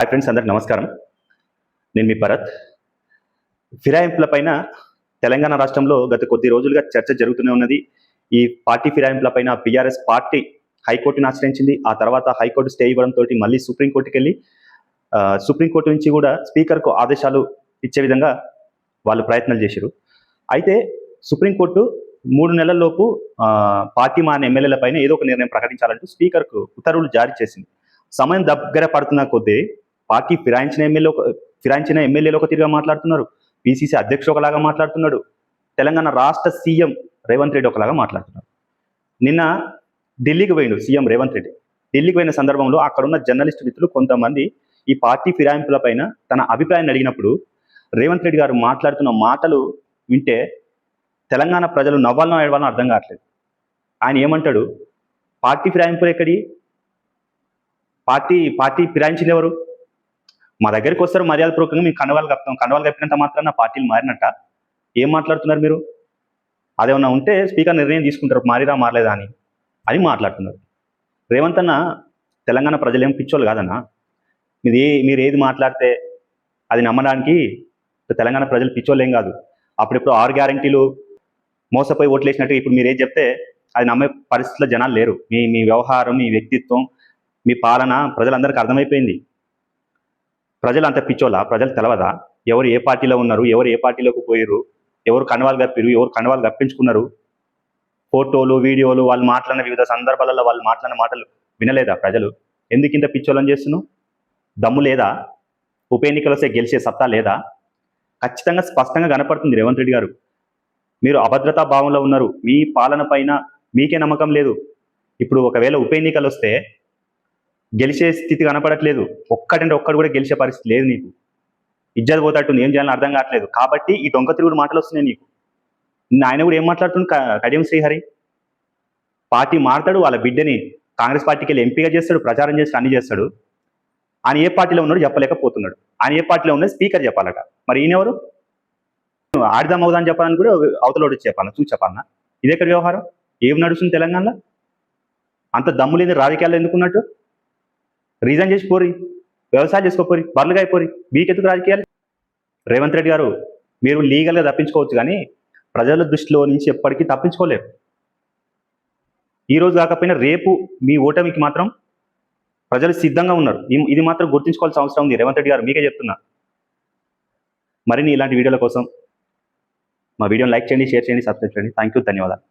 Hi friends అందరికి నమస్కారం. నేను మీ భరత్. ఫిరాయింపుల పైన తెలంగాణ రాష్ట్రంలో గత కొద్ది రోజులుగా చర్చ జరుగుతూనే ఉన్నది. ఈ పార్టీ ఫిరాయింపుల పైన బీఆర్ఎస్ పార్టీ హైకోర్టును ఆశ్రయించింది. ఆ తర్వాత హైకోర్టు స్టే ఇవ్వడంతో మళ్ళీ సుప్రీంకోర్టుకి వెళ్ళి సుప్రీంకోర్టు నుంచి కూడా స్పీకర్కు ఆదేశాలు ఇచ్చే విధంగా వాళ్ళు ప్రయత్నాలు చేశారు. అయితే సుప్రీంకోర్టు మూడు నెలల్లోపు పార్టీ మారిన ఎమ్మెల్యేల పైన ఏదో ఒక నిర్ణయం ప్రకటించాలంటూ స్పీకర్కు ఉత్తర్వులు జారీ చేసింది. సమయం దగ్గర పడుతున్న కొద్దీ పార్టీ ఫిరాయించిన ఎమ్మెల్యే ఒక ఫిరాయించిన ఎమ్మెల్యేలు ఒక తిరిగా మాట్లాడుతున్నారు. పిసిసి అధ్యక్షుడు ఒకలాగా మాట్లాడుతున్నాడు. తెలంగాణ రాష్ట్ర సీఎం రేవంత్ రెడ్డి ఒకలాగా మాట్లాడుతున్నారు. నిన్న ఢిల్లీకి పోయిండు సీఎం రేవంత్ రెడ్డి. ఢిల్లీకి పోయిన సందర్భంలో అక్కడ ఉన్న జర్నలిస్ట్ మిత్రులు కొంతమంది ఈ పార్టీ ఫిరాయింపుల పైన తన అభిప్రాయాన్ని అడిగినప్పుడు రేవంత్ రెడ్డి గారు మాట్లాడుతున్న మాటలు వింటే తెలంగాణ ప్రజలు నవ్వాలనో ఏడవాలనో అర్థం కావట్లేదు. ఆయన ఏమంటాడు? పార్టీ ఫిరాయింపులు ఎక్కడి? పార్టీ పార్టీ ఫిరాయించలేవరు ఎవరు మా దగ్గరికి వస్తారు మర్యాదపూర్వకంగా మేము కండవాలు కప్తాం కండవాలు కప్పినంత మాత్రాన పార్టీలు మారినట్ట. ఏం మాట్లాడుతున్నారు మీరు? అదేమన్నా ఉంటే స్పీకర్ నిర్ణయం తీసుకుంటారు మారిరా మారలేదా అని. అని మాట్లాడుతున్నారు. రేవంత్ అన్న తెలంగాణ ప్రజలు ఏం పిచ్చోళ్ళు కాదన్నా? మీరు ఏ మీరు ఏది మాట్లాడితే అది నమ్మడానికి తెలంగాణ ప్రజలు పిచ్చోళ్ళు ఏం కాదు. అప్పుడిప్పుడు ఆరు గ్యారంటీలు మోసపోయి ఓట్లేసినట్టు ఇప్పుడు మీరు ఏది చెప్తే అది నమ్మే పరిస్థితుల జనాలు లేరు. మీ మీ వ్యవహారం మీ వ్యక్తిత్వం మీ పాలన ప్రజలందరికీ అర్థమైపోయింది. ప్రజలు అంత పిచ్చోలా ప్రజలు తెలవదా? ఎవరు ఏ పార్టీలో ఉన్నారు? ఎవరు ఏ పార్టీలోకి పోయారు ఎవరు కండవాలు కప్పిరు ఎవరు కండవాలు కప్పించుకున్నారు? ఫోటోలు వీడియోలు వాళ్ళు మాట్లాడిన వివిధ సందర్భాలలో వాళ్ళు మాట్లాడిన మాటలు వినలేదా ప్రజలు? ఎందుకు ఇంత పిచ్చోళ్ళని చేస్తున్నావు? దమ్ము లేదా? ఉప ఎన్నికలు వస్తే గెలిచే సత్తా లేదా? ఖచ్చితంగా స్పష్టంగా కనపడుతుంది రేవంత్ రెడ్డి గారు. మీరు అభద్రతా భావంలో ఉన్నారు. మీ పాలన పైన మీకే నమ్మకం లేదు. ఇప్పుడు ఒకవేళ ఉప ఎన్నికలు వస్తే గెలిచే స్థితి కనపడట్లేదు. ఒక్కటంటే ఒక్కడు కూడా గెలిచే పరిస్థితి లేదు నీకు. ఇజ్జత్ పోతాట్టు ఏం చేయాలని అర్థం కావట్లేదు. కాబట్టి ఈ దొంగ తిరుగుడు మాటలు వస్తున్నాయి నీకు. నిన్న ఆయన కూడా ఏం మాట్లాడుతుంది కడియం శ్రీహరి? పార్టీ మారుతాడు వాళ్ళ బిడ్డని కాంగ్రెస్ పార్టీకి వెళ్ళి ఎంపీగా చేస్తాడు ప్రచారం చేస్తాడు అన్ని చేస్తాడు. ఆయన ఏ పార్టీలో ఉన్నాడు చెప్పలేకపోతున్నాడు. ఆయన ఏ పార్టీలో ఉన్నది స్పీకర్ చెప్పాలట. మరి ఈయన ఎవరు? ఆడిదాం అవుదాం చెప్పాలని కూడా అవతలోడు చెప్పాలి చూసి చెప్పాలన్నా ఇది ఎక్కడ వ్యవహారం? ఏం నడుస్తుంది తెలంగాణలో? అంత దమ్ము లేని రాజకీయాల్లో ఎందుకున్నట్టు రీజన్ చేసి పోరి వ్యవసాయం చేసుకోపోరి బర్లుగా అయిపోరి మీకెందుకు రాజకీయాలు? రేవంత్ రెడ్డి గారు మీరు లీగల్గా తప్పించుకోవచ్చు కానీ ప్రజల దృష్టిలో నుంచి ఎప్పటికీ తప్పించుకోలేరు. ఈరోజు కాకపోయినా రేపు మీ ఓటమికి మాత్రం ప్రజలు సిద్ధంగా ఉన్నారు. ఇది మాత్రం గుర్తుంచుకోవాల్సిన అవసరం ఉంది. రేవంత్ రెడ్డి గారు మీకే చెప్తున్నా. మరిన్ని ఇలాంటి వీడియోల కోసం మా వీడియోని లైక్ చేయండి షేర్ చేయండి సబ్స్క్రైబ్ చేయండి. థ్యాంక్ యూ ధన్యవాదాలు.